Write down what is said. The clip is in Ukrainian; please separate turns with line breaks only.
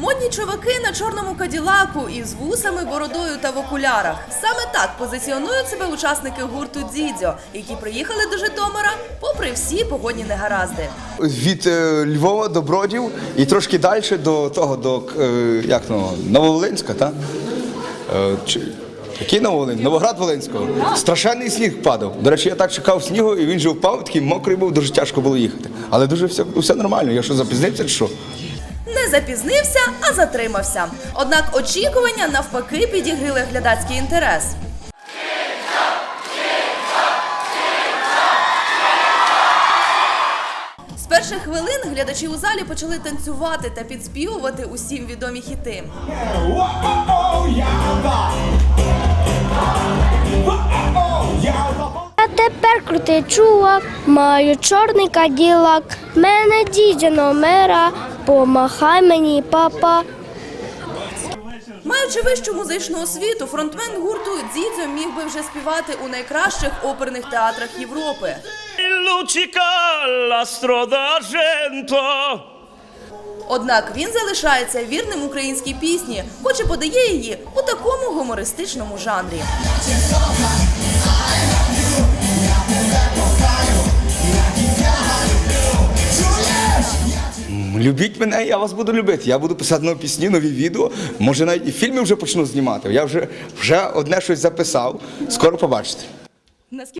Модні чуваки на чорному каділаку із вусами, бородою та в окулярах. Саме так позиціонують себе учасники гурту Дзідзьо, які приїхали до Житомира попри всі погодні негаразди.
Від е, Львова до Бродів і трошки далі до того, до е, як ну, Нововолинська, так? Е, який Нововолинськ? Новоград Волинського. Страшенний сніг падав. До речі, я так чекав снігу, і він же впав, такий мокрий був, дуже тяжко було їхати. Але дуже все, все нормально. Я що запізнився чи що?
Запізнився, а затримався. Однак очікування навпаки підігріли глядацький інтерес. З перших хвилин глядачі у залі почали танцювати та підспівувати усім відомі хіти.
Крутий чувак, маю чорний каділак, мене дідя номера, помахай мені, папа.
Маючи вищу музичну освіту, фронтмен гурту Дзідзьо міг би вже співати у найкращих оперних театрах Європи. Однак він залишається вірним українській пісні, хоч і подає її у такому гумористичному жанрі.
Любіть мене, я вас буду любити. Я буду писати нові пісні, нові відео. Може, навіть і фільми вже почну знімати. Я вже, вже одне щось записав. Скоро побачите.